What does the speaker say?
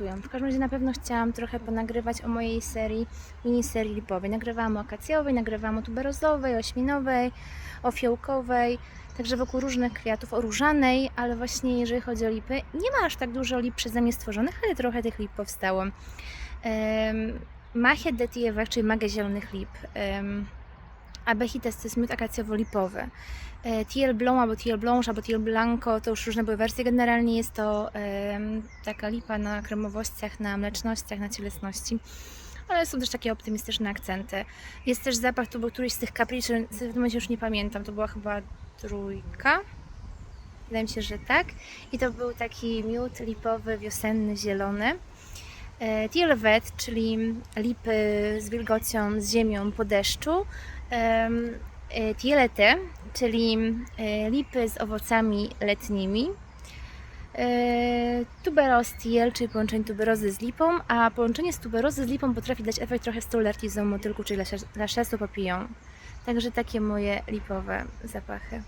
W każdym razie na pewno chciałam trochę ponagrywać o mojej serii, miniserii lipowej. Nagrywałam o akacjowej, nagrywałam o tuberozowej, ośminowej, o fiołkowej, także wokół różnych kwiatów, o różanej, ale właśnie jeżeli chodzi o lipy, nie ma aż tak dużo lip przeze mnie stworzonych, ale trochę tych lip powstało. Um, Machia detiewek, czyli magę zielonych lip. Um, Abechites to jest miód akacjowo-lipowy. E, TL Blanc albo TL Blanche albo TL Blanco to już różne były wersje. Generalnie jest to taka lipa na kremowościach, na mlecznościach, na cielesności. Ale są też takie optymistyczne akcenty. Jest też zapach, to był któryś z tych kapriczy, w tym momencie już nie pamiętam, to była chyba trójka. Wydaje mi się, że tak. I to był taki miód lipowy, wiosenny, zielony. E, Wet, czyli lipy z wilgocią, z ziemią po deszczu. E, Tielete, czyli e, lipy z owocami letnimi. Tuberos tiel, czyli połączenie tuberozy z lipą, a połączenie z tuberozy z lipą potrafi dać efekt trochę stolartizmu motylku, czyli laszesu papillon. Także takie moje lipowe zapachy.